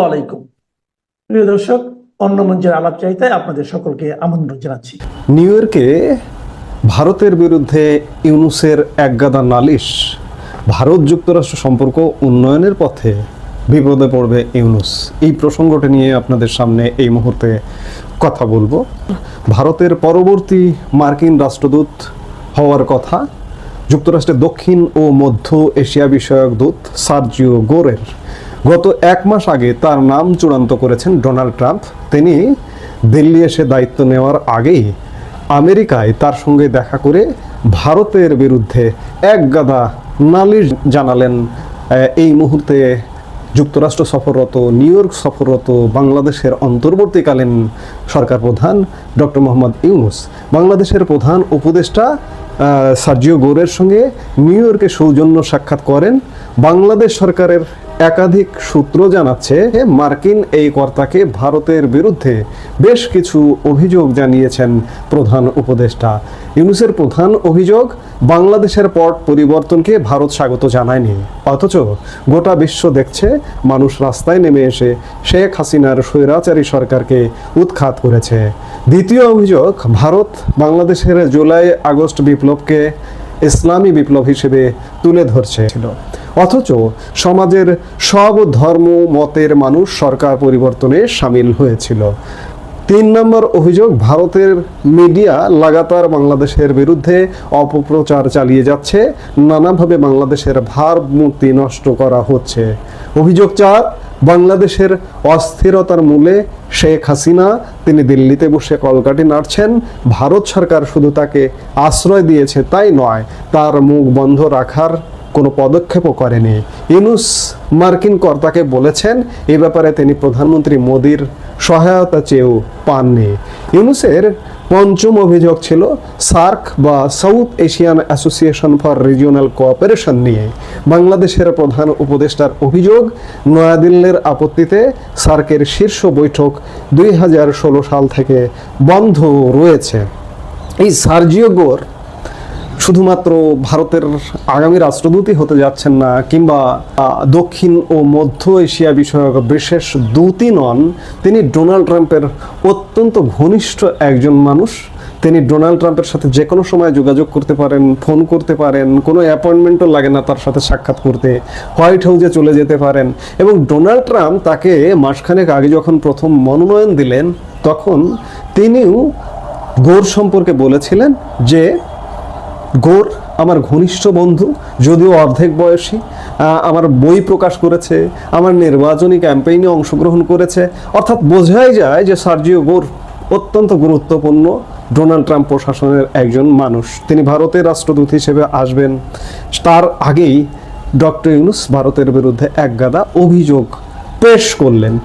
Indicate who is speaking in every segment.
Speaker 1: আলাইকুম। প্রিয় দর্শক, অন্য মঞ্চের আলাপ চাইতায় আপনাদের সকলকে আমন্ত্রণ জানাচ্ছি।
Speaker 2: নিউ ইয়র্কে ভারতের বিরুদ্ধে ইউনুসের একগাদা নালিশ, ভারত যুক্তরাষ্ট্র সম্পর্ক উন্নয়নের পথে বিপদে পড়বে ইউনুস। এই প্রসঙ্গটি নিয়ে আপনাদের সামনে এই মুহূর্তে কথা বলব। ভারতের পরবর্তী মার্কিন রাষ্ট্রদূত হওয়ার কথা, যুক্তরাষ্ট্রের দক্ষিণ ও মধ্য এশিয়া বিষয়ক দূত সার্জিও গোরের। গত এক মাস আগে তার নাম চূড়ান্ত করেছেন ডোনাল্ড ট্রাম্প। তিনি দিল্লি এসে দায়িত্ব নেওয়ার আগেই আমেরিকায় তার সঙ্গে দেখা করে ভারতের বিরুদ্ধে এক গাদা নালিশ জানালেন। এই মুহূর্তে যুক্তরাষ্ট্র সফররত, নিউ ইয়র্ক সফররত, বাংলাদেশের অন্তর্বর্তীকালীন সরকার প্রধান ডক্টর মোহাম্মদ ইউনুস। বাংলাদেশের প্রধান উপদেষ্টা সার্জিও গোরের সঙ্গে নিউ ইয়র্কে সৌজন্য সাক্ষাৎ করেন। বাংলাদেশ সরকারের একাধিক সূত্র জানাচ্ছে মার্কিন এই কর্তাকে ভারতের বিরুদ্ধে বেশ কিছু অভিযোগ জানিয়েছেন প্রধান উপদেষ্টা। ইউনুসের প্রধান অভিযোগ, বাংলাদেশের পট পরিবর্তনকে ভারত স্বাগত জানায়নি। অথচ গোটা বিশ্ব দেখছে মানুষ রাস্তায় নেমে এসে শেখ হাসিনার স্বৈরাচারী সরকারকে উৎখাত করেছে। দ্বিতীয় অভিযোগ, ভারত বাংলাদেশের জুলাই আগস্ট বিপ্লবকে ইসলামী বিপ্লব হিসেবে তুলে ধরছে। ছিল অথচ সমাজের সব ধর্ম, মতের মানুষ সরকার পরিবর্তনে সামিল হয়েছিল। তিন নম্বর অভিযোগ, ভারতের মিডিয়া লাগাতার বাংলাদেশের বিরুদ্ধে অপপ্রচার চালিয়ে যাচ্ছে। নানাভাবে বাংলাদেশের ভারমূর্তি নষ্ট করা হচ্ছে। অভিযোগ চার বাংলাদেশের অস্থিরতার মূলে শেখ হাসিনা, তিনি দিল্লিতে বসে কলকাঠি নাড়ছেন। ভারত সরকার শুধু তাকে আশ্রয় দিয়েছে তাই নয়, তার মুখ বন্ধ রাখার কোনো পদক্ষেপও করেনি। ইনুস মার্কিন কর্তাকে বলেছেন, এ ব্যাপারে তিনি প্রধানমন্ত্রী মোদির সহায়তা চেয়েও পাননি। ইউনুসের পঞ্চম অভিযোগ ছিল সার্ক বা South Asian Association for Regional Cooperation নিয়ে। বাংলাদেশের প্রধান উপদেষ্টার অভিযোগ, নয়াদিল্লির আপত্তিতে সার্কের শীর্ষ বৈঠক দুই হাজার ষোলো সাল থেকে বন্ধ রয়েছে। এই সার্জিও গোর শুধুমাত্র ভারতের আগামী রাষ্ট্রদূতই হতে যাচ্ছেন না, কিংবা দক্ষিণ ও মধ্য এশিয়া বিষয়ক বিশেষ দূতই নন। তিনি ডোনাল্ড ট্রাম্পের অত্যন্ত ঘনিষ্ঠ একজন মানুষ। তিনি ডোনাল্ড ট্রাম্পের সাথে যে কোনো সময় যোগাযোগ করতে পারেন, ফোন করতে পারেন, কোনো অ্যাপয়েন্টমেন্টও লাগে না তার সাথে সাক্ষাৎ করতে, হোয়াইট হাউসে চলে যেতে পারেন। এবং ডোনাল্ড ট্রাম্প তাকে মাসখানেক আগে যখন প্রথম মনোনয়ন দিলেন, তখন তিনিও গোর সম্পর্কে বলেছিলেন যে গোর, আমার ঘনিষ্ঠ বন্ধু, যদিও অর্ধেক বয়সী আমার বই প্রকাশ করেছে, আমার নির্বাচনী ক্যাম্পেইনে অংশগ্রহণ করেছে। অর্থাৎ বোঝাই যায় যে সার্জিও গোর অত্যন্ত গুরুত্বপূর্ণ। ডোনাল্ড ট্রাম্প প্রশাসনের একজন মানুষ। তিনি ভারতের রাষ্ট্রদূত হিসেবে আসবেন। তার আগেই ডক্টর ইউনুস ভারতের বিরুদ্ধে একগাদা অভিযোগ পেশ করলেন।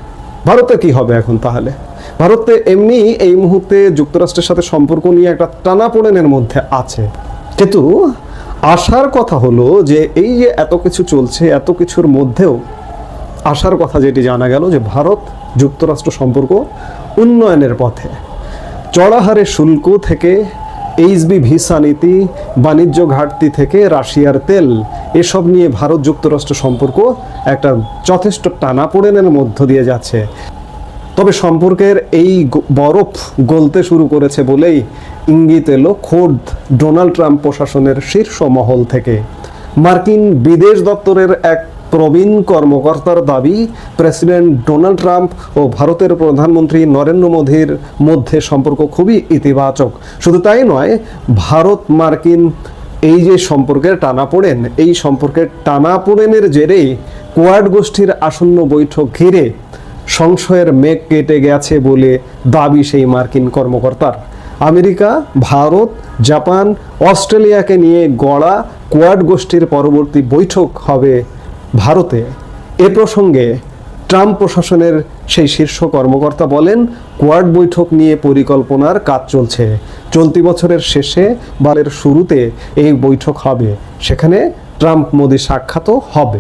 Speaker 2: ভারতে কি হবে এখন তাহলে? ভারতে এমনি এই মুহূর্তে যুক্তরাষ্ট্রের সাথে সম্পর্ক নিয়ে একটা টানাপোড়েনের মধ্যে আছে। কিন্তু আসার কথা হলো যে এই যে এত কিছু চলছে, এত কিছুর মধ্যেও আসার কথা যেটি জানা গেল যে ভারত যুক্তরাষ্ট্র সম্পর্ক উন্নয়নের পথে। চড়াহারে শুল্ক থেকে, এইচবি ভিসা নীতি, বাণিজ্য ঘাটতি থেকে রাশিয়ার তেল, এসব নিয়ে ভারত যুক্তরাষ্ট্র সম্পর্ক একটা যথেষ্ট টানাপোড়েনের মধ্য দিয়ে যাচ্ছে। তবে সম্পর্কের এই বরফ গলতে শুরু করেছে বলেই ইঙ্গিত এলো খোদ ডোনাল্ড ট্রাম্প প্রশাসনের শীর্ষ মহল থেকে। মার্কিন বিদেশ দপ্তরের এক প্রবীণ কর্মকর্তার দাবি, প্রেসিডেন্ট ডোনাল্ড ট্রাম্প ও ভারতের প্রধানমন্ত্রী নরেন্দ্র মোদীর মধ্যে সম্পর্ক খুবই ইতিবাচক। শুধু তাই নয়, ভারত, মার্কিন এই যে সম্পর্কের টানাপোড়েন, এই সম্পর্কের টানাপোড়েনের জেরেই কোয়াড গোষ্ঠীর আসন্ন বৈঠক ঘিরে সংশয়ের মেঘ কেটে গেছে বলে দাবি সেই মার্কিন কর্মকর্তার। আমেরিকা, ভারত, জাপান, অস্ট্রেলিয়াকে নিয়ে গড়া কোয়াড গোষ্ঠীর পরবর্তী বৈঠক হবে ভারতে। এ প্রসঙ্গে ট্রাম্প প্রশাসনের সেই শীর্ষ কর্মকর্তা বলেন, কোয়াড বৈঠক নিয়ে পরিকল্পনার কাজ চলছে। চলতি বছরের শেষে বারের শুরুতে এই বৈঠক হবে। সেখানে ট্রাম্প মোদী সাক্ষাৎও হবে।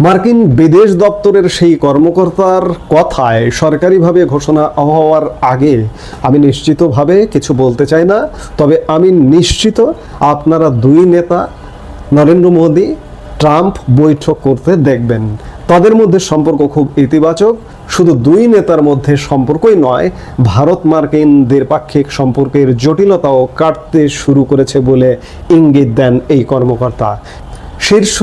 Speaker 2: মার্কিন বিদেশ দপ্তরের সেই কর্মকর্তার কথায় সরকারিভাবে ঘোষণা হওয়ার আগে আমি নিশ্চিতভাবে কিছু বলতে চাই না। তবে আমি নিশ্চিত আপনারা দুই নেতা, নরেন্দ্র মোদী, ট্রাম্প বৈঠক করতে দেখবেন। তাদের মধ্যে সম্পর্ক খুব ইতিবাচক। শুধু দুই নেতার মধ্যে সম্পর্কই নয়, ভারত মার্কিন দ্বিপাক্ষিক সম্পর্কের জটিলতাও কাটতে শুরু করেছে বলে ইঙ্গিত দেন এই কর্মকর্তা। শীর্ষ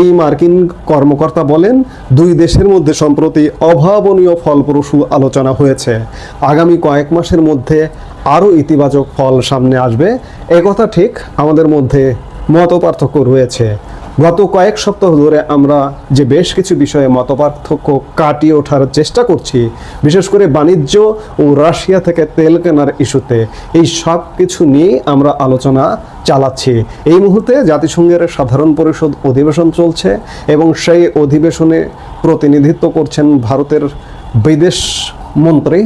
Speaker 2: এই মার্কিন কর্মকর্তা বলেন, দুই দেশের মধ্যে সম্প্রতি অভাবনীয় ফলপ্রসূ আলোচনা হয়েছে। আগামী কয়েক মাসের মধ্যে আরও ইতিবাচক ফল সামনে আসবে। একথা ঠিক, আমাদের মধ্যে মত পার্থক্য রয়েছে। গত কয়েক সপ্তাহ ধরে আমরা যে বেশ কিছু বিষয়ে মতপার্থক্য কাটিয়ে ওঠার চেষ্টা করছি, বিশেষ করে বাণিজ্য ও রাশিয়া থেকে তেল কেনার ইস্যুতে, এই সব কিছু নিয়ে আমরা আলোচনা চালাচ্ছি। এই মুহূর্তে জাতিসংঘের সাধারণ পরিষদ অধিবেশন চলছে এবং সেই অধিবেশনে প্রতিনিধিত্ব করছেন ভারতের বিদেশ মন্ত্রী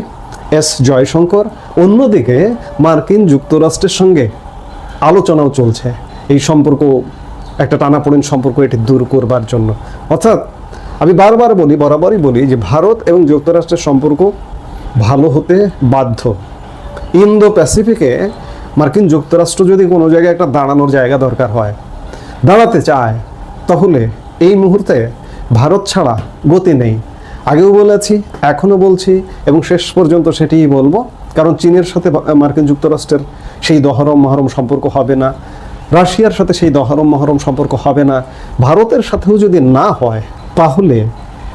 Speaker 2: এস জয়শঙ্কর। অন্যদিকে মার্কিন যুক্তরাষ্ট্রের সঙ্গে আলোচনাও চলছে। এই সম্পর্ক একটা টানাপোড়েন সম্পর্ক এটি দূর করবার জন্য। অর্থাৎ আমি বারবার বলি, বরাবরই বলি যে ভারত এবং যুক্তরাষ্ট্রের সম্পর্ক ভালো হতে বাধ্য। ইন্দো প্যাসিফিকে মার্কিন যুক্তরাষ্ট্র যদি কোনো জায়গায় একটা দাঁড়ানোর জায়গা দরকার হয়, দাঁড়াতে চায়, তাহলে এই মুহূর্তে ভারত ছাড়া গতি নেই। আগেও বলেছি, এখনও বলছি এবং শেষ পর্যন্ত সেটিই বলব। কারণ চীনের সাথে মার্কিন যুক্তরাষ্ট্রের সেই দহরম মহরম সম্পর্ক হবে না। রাশিয়ার সাথে সেই দহরম মহরম সম্পর্ক হবে না। ভারতের সাথেও যদি না হয়, তাহলে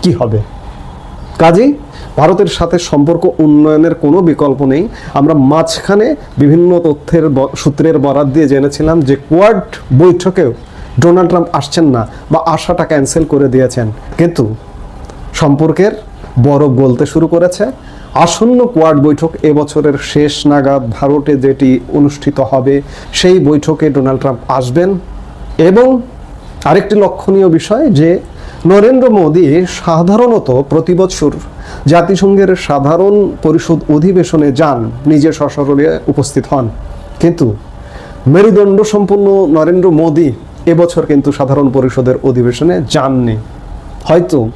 Speaker 2: কি হবে? কাজেই ভারতের সাথে সম্পর্ক উন্নয়নের কোনো বিকল্প নেই। আমরা মাঝখানে বিভিন্ন তথ্যের সূত্রের বরাত দিয়ে জেনেছিলাম যে কোয়াড বৈঠকেও ডোনাল্ড ট্রাম্প আসছেন না বা আশাটা ক্যান্সেল করে দিয়েছেন। কিন্তু সম্পর্কের বরফ গলতে শুরু করেছে। আসন্ন কোয়াড বৈঠক এবছরের শেষ নাগাদ ভারতে যেটি অনুষ্ঠিত হবে, সেই বৈঠকে ডোনাল্ড ট্রাম্প আসবেন। এবং আরেকটি লক্ষণীয় বিষয় যে, নরেন্দ্র মোদী সাধারণত প্রতি বছর জাতিসংঘের সাধারণ পরিষদ অধিবেশনে যান নিজের সশরীরে উপস্থিত হন। কিন্তু মেরুদণ্ড সম্পন্ন নরেন্দ্র মোদী এবছর কিন্তু সাধারণ পরিষদের অধিবেশনে যাননি। হয়তো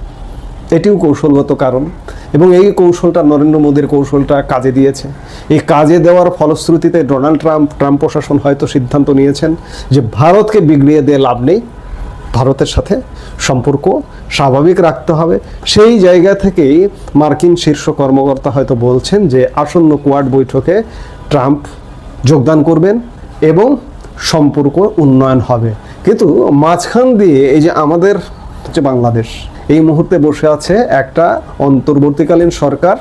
Speaker 2: এটিও কৌশলগত কারণ এবং এই কৌশলটা নরেন্দ্র মোদীর কৌশলটা কাজে দিয়েছে। এই কাজে দেওয়ার ফলশ্রুতিতে ডোনাল্ড ট্রাম্প ট্রাম্প প্রশাসন হয়তো সিদ্ধান্ত নিয়েছেন যে ভারতকে বিগড়িয়ে দিয়ে লাভ নেই। ভারতের সাথে সম্পর্ক স্বাভাবিক রাখতে হবে। সেই জায়গা থেকেই মার্কিন শীর্ষ কর্মকর্তা হয়তো বলছেন যে আসন্ন কোয়াড বৈঠকে ট্রাম্প যোগদান করবেন এবং সম্পর্ক উন্নয়ন হবে। কিন্তু মাঝখান দিয়ে এই যে আমাদের হচ্ছে বাংলাদেশ এই মুহূর্তে বসে আছে একটা অন্তর্বর্তীকালীন সরকার।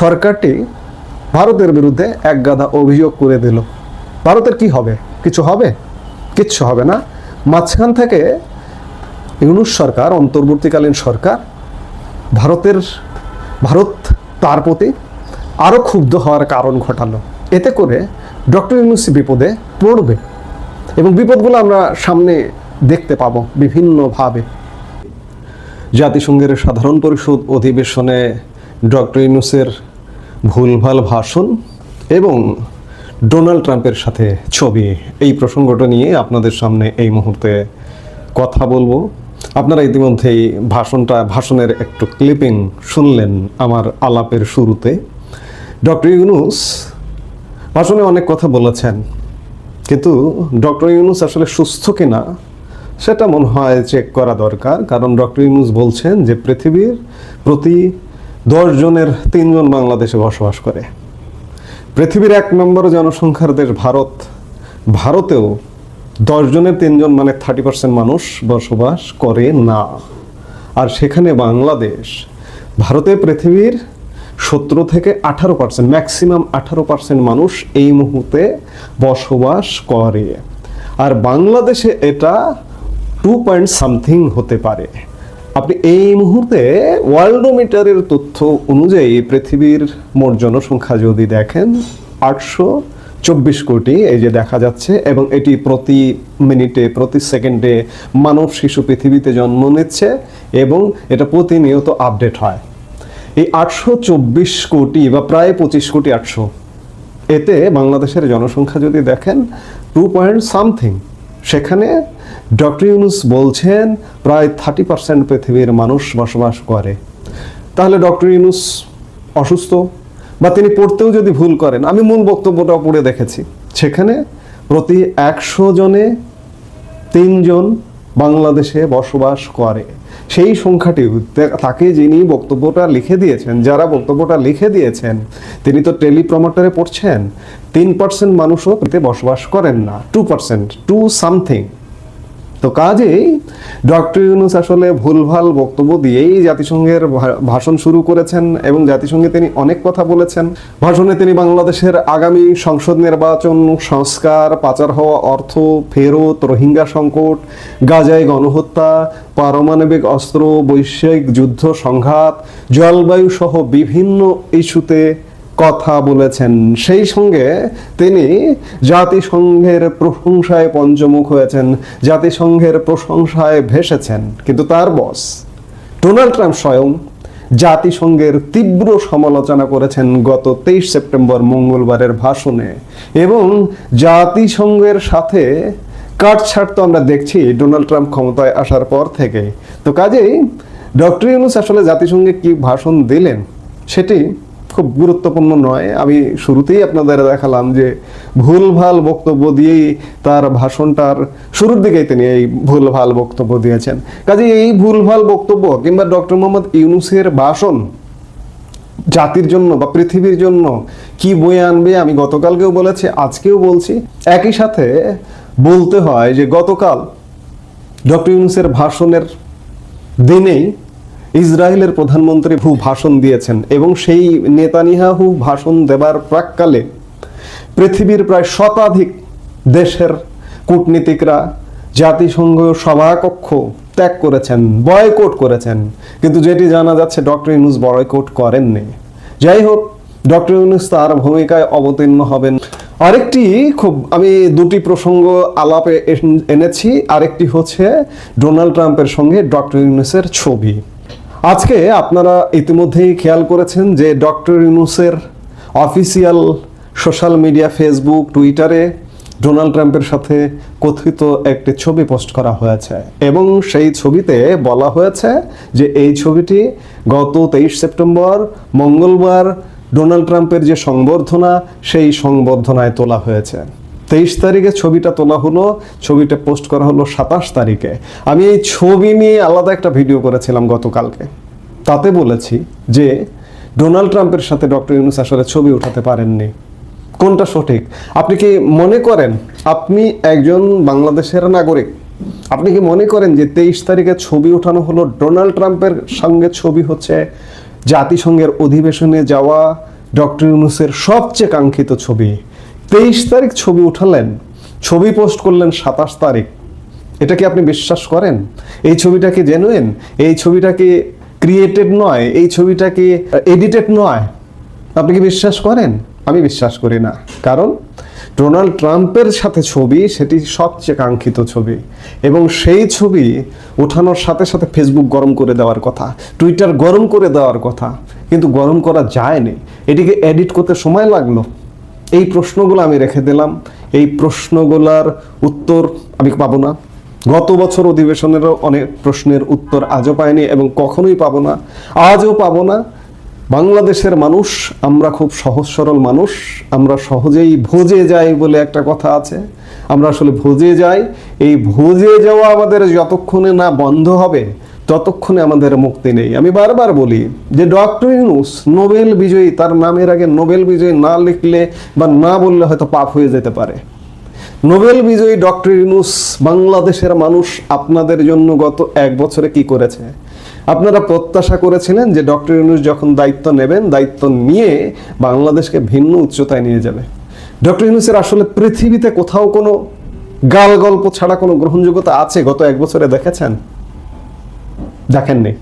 Speaker 2: সরকারটি ভারতের বিরুদ্ধে এক গাদা অভিযোগ করে দিল। ভারতের কি হবে? কিছু হবে? কিচ্ছু হবে না। মাঝখান থেকে ইউনুস সরকার, অন্তর্বর্তীকালীন সরকার, ভারতের, ভারত তার প্রতি আরও ক্ষুব্ধ হওয়ার কারণ ঘটালো। এতে করে ডক্টর ইউনুস বিপদে পড়বে এবং বিপদগুলো আমরা সামনে দেখতে পাবো বিভিন্নভাবে। জাতিসংঘের সাধারণ পরিষদ অধিবেশনে ডক্টর ইউনুসের ভুলভাল ভাষণ এবং ডোনাল্ড ট্রাম্পের সাথে ছবি। এই প্রসঙ্গটা নিয়ে আপনাদের সামনে এই মুহূর্তে কথা বলব। আপনারা ইতিমধ্যেই ভাষণটা, ভাষণের একটু ক্লিপিং শুনলেন আমার আলাপের শুরুতে। ডক্টর ইউনুস ভাষণে অনেক কথা বলেছেন, কিন্তু ডক্টর ইউনুস আসলে সুস্থ কিনা সেটা মনে হয় চেক করা দরকার। কারণ ডক্টর ইউনুস বলছেন যে পৃথিবীর প্রতি দশ জনের তিনজন বাংলাদেশে বসবাস করে। পৃথিবীর এক নম্বর জনসংখ্যার দেশ ভারত। ভারতেও দশ জনের তিনজন মানে থার্টি পার্সেন্ট মানুষ বসবাস করে না। আর সেখানে বাংলাদেশ, ভারতে পৃথিবীর সতেরো থেকে আঠারো পার্সেন্ট ম্যাক্সিমাম আঠারো পার্সেন্ট মানুষ এই মুহূর্তে বসবাস করে। আর বাংলাদেশে এটা টু পয়েন্ট সামথিং হতে পারে। আপনি এই মুহূর্তে ওয়ার্ল্ডোমিটারের তথ্য অনুযায়ী পৃথিবীর মোট জনসংখ্যা যদি দেখেন, আটশো চব্বিশ কোটি, এই যে দেখা যাচ্ছে, এবং এটি প্রতি মিনিটে, প্রতি সেকেন্ডে মানব শিশু পৃথিবীতে জন্ম নিচ্ছে এবং এটা প্রতিনিয়ত আপডেট হয়। এই আটশো চব্বিশ কোটি বা প্রায় পঁচিশ কোটি আটশো, এতে বাংলাদেশের জনসংখ্যা যদি দেখেন টু পয়েন্ট সামথিং সেখানে ডক্টর ইউনুস বলছেন, প্রায় থার্টি পার্সেন্ট পৃথিবীর মানুষ বসবাস করে। তাহলে ডক্টর ইউনুস অসুস্থ? বা তিনি পড়তেও যদি ভুল করেন, আমি মূল বক্তব্যটা পড়ে দেখেছি। সেখানে প্রতি একশো জনে তিনজন বাংলাদেশে বসবাস করে। সেই সংখ্যাটি তাকে যিনি বক্তব্যটা লিখে দিয়েছেন, যারা বক্তব্যটা লিখে দিয়েছেন, তিনি তো টেলিপ্রমোটারে পড়ছেন। তিন পার্সেন্ট মানুষও এতে বসবাস করেন না। টু পার্সেন্ট টু সামথিং তো কাজেই ডক্টর ইউনুস আসলে ভুলভাল বক্তব্য দিয়েই জাতিসংঘের ভাষণ শুরু করেছেন এবং জাতিসংঘে তিনি অনেক কথা বলেছেন। ভাষণে তিনি বাংলাদেশের আগামী সংসদ নির্বাচন, সংস্কার, পাচার হওয়া অর্থ, ফেরত, রোহিঙ্গা সংকট, গাজায় গণহত্যা, পারমাণবিক অস্ত্র, বৈশ্বিক যুদ্ধ সংঘাত জলবায়ু সহ বিভিন্ন ইস্যুতে কথা বলেছেন। সেই সঙ্গে তিনি জাতিসংঘের প্রশংসায় পঞ্চমুখ হয়েছেন, জাতিসংঘের প্রশংসায় ভেসেছেন। কিন্তু তার বস ডোনাল্ড ট্রাম্প স্বয়ং জাতিসংঘের তীব্র সমালোচনা করেছেন গত তেইশ সেপ্টেম্বর মঙ্গলবারের ভাষণে। এবং জাতিসংঘের সাথে কাটছাট তো আমরা দেখছি ডোনাল্ড ট্রাম্প ক্ষমতায় আসার পর থেকে। তো কাজেই ডক্টর ইউনুস আসলে জাতিসংঘে কি ভাষণ দিলেন, সেটি খুব গুরুত্বপূর্ণ নয়। আমি শুরুতেই আপনাদের দেখালাম যে ভুলভাল বক্তব্য দিয়েই তার ভাষণটার শুরুর দিকেই তিনি এই ভুলভাল বক্তব্য দিয়েছেন। কাজে এই ভুলভাল বক্তব্য কিংবা ডক্টর মোহাম্মদ ইউনুসের ভাষণ জাতির জন্য বা পৃথিবীর জন্য কি বয়ে আনবে আমি গতকালকেও বলেছি, আজকেও বলছি। একই সাথে বলতে হয় যে গতকাল ডক্টর ইউনুসের ভাষণের দিনেই ইসরায়েলের প্রধানমন্ত্রী ভূ ভাষণ দিয়েছেন এবং সেই নেতানিয়াহু ভাষণ দেবার প্রাককালে পৃথিবীর প্রায় শতাধিক দেশের কূটনীতিকরা জাতিসংঘ সভাকক্ষ ত্যাগ করেছেন, বয়কট করেছেন। কিন্তু যেটি জানা যাচ্ছে, ডক্টর ইউনুস বয়কট করেননি। যাই হোক, ডক্টর ইউনুস তার ভূমিকায় অবতীর্ণ হবেন। আরেকটি খুব, আমি দুটি প্রসঙ্গ আলাপে এনেছি। আরেকটি হচ্ছে ডোনাল্ড ট্রাম্পের সঙ্গে ডক্টর ইউনুসের ছবি। আজকে আপনারা ইতিমধ্যেই খেয়াল করেছেন যে ডক্টর ইউনুসের অফিসিয়াল সোশ্যাল মিডিয়া, ফেসবুক, টুইটারে ডোনাল্ড ট্রাম্পের সাথে কথিত একটি ছবি পোস্ট করা হয়েছে এবং সেই ছবিতে বলা হয়েছে যে এই ছবিটি গত তেইশ সেপ্টেম্বর মঙ্গলবার ডোনাল্ড ট্রাম্পের যে সংবর্ধনা, সেই সংবর্ধনায় তোলা হয়েছে। তেইশ তারিখে ছবিটা তোলা হলো, ছবিটা পোস্ট করা হলো সাতাশ তারিখে। আমি এই ছবি নিয়ে আলাদা একটা ভিডিও করেছিলাম গতকালকে। তাতে বলেছি যে, ডোনাল্ড ট্রাম্পের সাথে ডক্টর ইউনুস আসলে ছবি উঠাতে পারেননি। কোনটা সঠিক? আপনি কি মনে করেন, আপনি একজন বাংলাদেশের নাগরিক, আপনি কি মনে করেন যে তেইশ তারিখে ছবি ওঠানো হলো ডোনাল্ড ট্রাম্পের সঙ্গে ছবি হচ্ছে? জাতিসংঘের অধিবেশনে যাওয়া ডক্টর ইউনুসের সবচেয়ে কাঙ্ক্ষিত ছবি। তেইশ তারিখ ছবি উঠালেন, ছবি পোস্ট করলেন সাতাশ তারিখ। এটা কি আপনি বিশ্বাস করেন? এই ছবিটা কি জেনুইন এই ছবিটা কি ক্রিয়েটেড নয়? এই ছবিটা কি এডিটেড নয়? আপনি কি বিশ্বাস করেন? আমি বিশ্বাস করি না। কারণ ডোনাল্ড ট্রাম্পের সাথে ছবি, সেটি সবচেয়ে কাঙ্ক্ষিত ছবি। এবং সেই ছবি ওঠানোর সাথে সাথে ফেসবুক গরম করে দেওয়ার কথা টুইটার গরম করে দেওয়ার কথা। কিন্তু গরম করা যায়নি। এটিকে এডিট করতে সময় লাগল। এই প্রশ্নগুলো আমি রেখে দিলাম। এই প্রশ্নগুলার উত্তর আমি পাবো না। গত বছর অধিবেশনেরও অনেক প্রশ্নের উত্তর আজও পাইনি এবং কখনোই পাবো না। আজও পাবো না। বাংলাদেশের মানুষ, আমরা খুব সহজ সরল মানুষ। আমরা সহজেই ভোজে যাই বলে একটা কথা আছে। আমরা আসলে ভোজে যাই। এই ভোজে যাওয়া আমাদের যতক্ষণে না বন্ধ হবে ততক্ষণে আমাদের মুক্তি নেই। আমি বারবার বলি যে ডক্টর ইউনুস নোবেল বিজয়ী, তার নামের আগে নোবেল বিজয়ী না লিখলে বা না বললে হয়তো পাপ হয়ে যেতে পারে। নোবেল বিজয়ী ডক্টর ইউনুস বাংলাদেশের মানুষ আপনাদের জন্য গত এক বছরে কি করেছে? আপনারা প্রত্যাশা করেছিলেন যে ডক্টর ইউনুস যখন দায়িত্ব নেবেন, দায়িত্ব নিয়ে বাংলাদেশকে ভিন্ন উচ্চতায় নিয়ে যাবে। ডক্টর ইউনুসের আসলে পৃথিবীতে কোথাও কোনো গাল গল্প ছাড়া কোনো গ্রহণযোগ্যতা আছে? গত এক বছরে দেখেছেন? দেখেননি।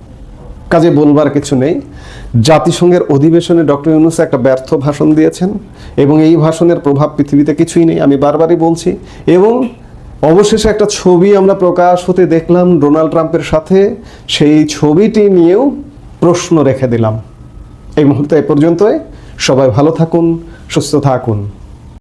Speaker 2: কাজে বলবার কিছু নেই। জাতিসংঘের অধিবেশনে ডক্টর ইউনুস একটা ব্যর্থ ভাষণ দিয়েছেন এবং এই ভাষণের প্রভাব পৃথিবীতে কিছুই নেই, আমি বারবারই বলছি। এবং অবশেষে একটা ছবি আমরা প্রকাশ হতে দেখলাম ডোনাল্ড ট্রাম্পের সাথে। সেই ছবিটি নিয়েও প্রশ্ন রেখে দিলাম। এই মুহূর্তে এ পর্যন্তই। সবাই ভালো থাকুন, সুস্থ থাকুন।